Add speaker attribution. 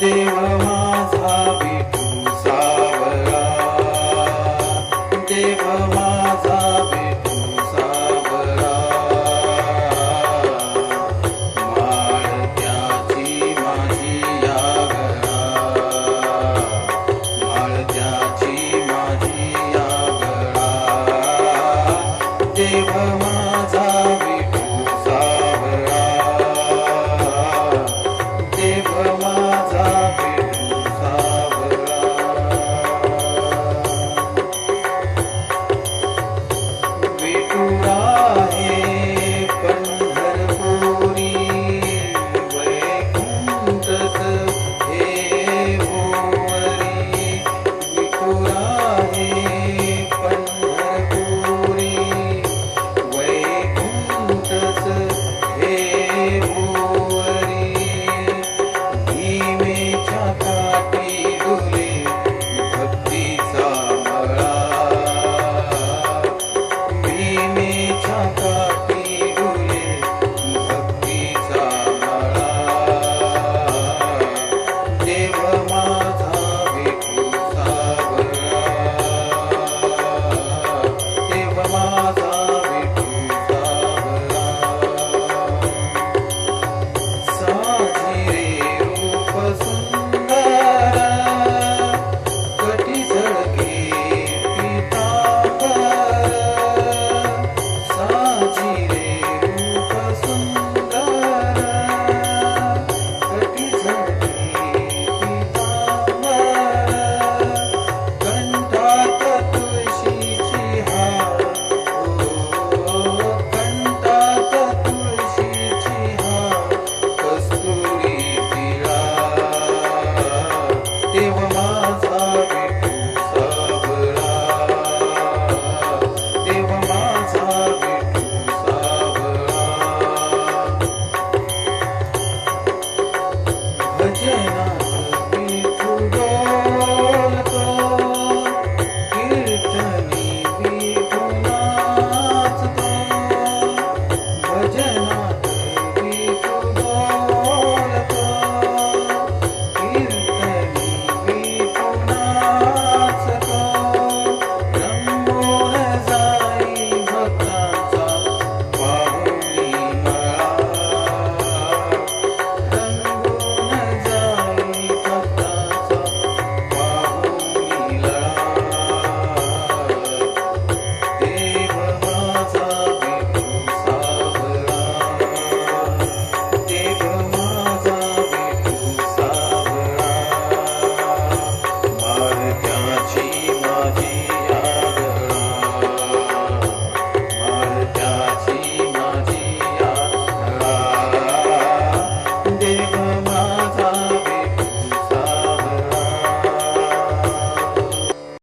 Speaker 1: देव माझा विठू सावरा. देव माझा विठू सावरा. माझी माझी यागरा देव माझा Bye.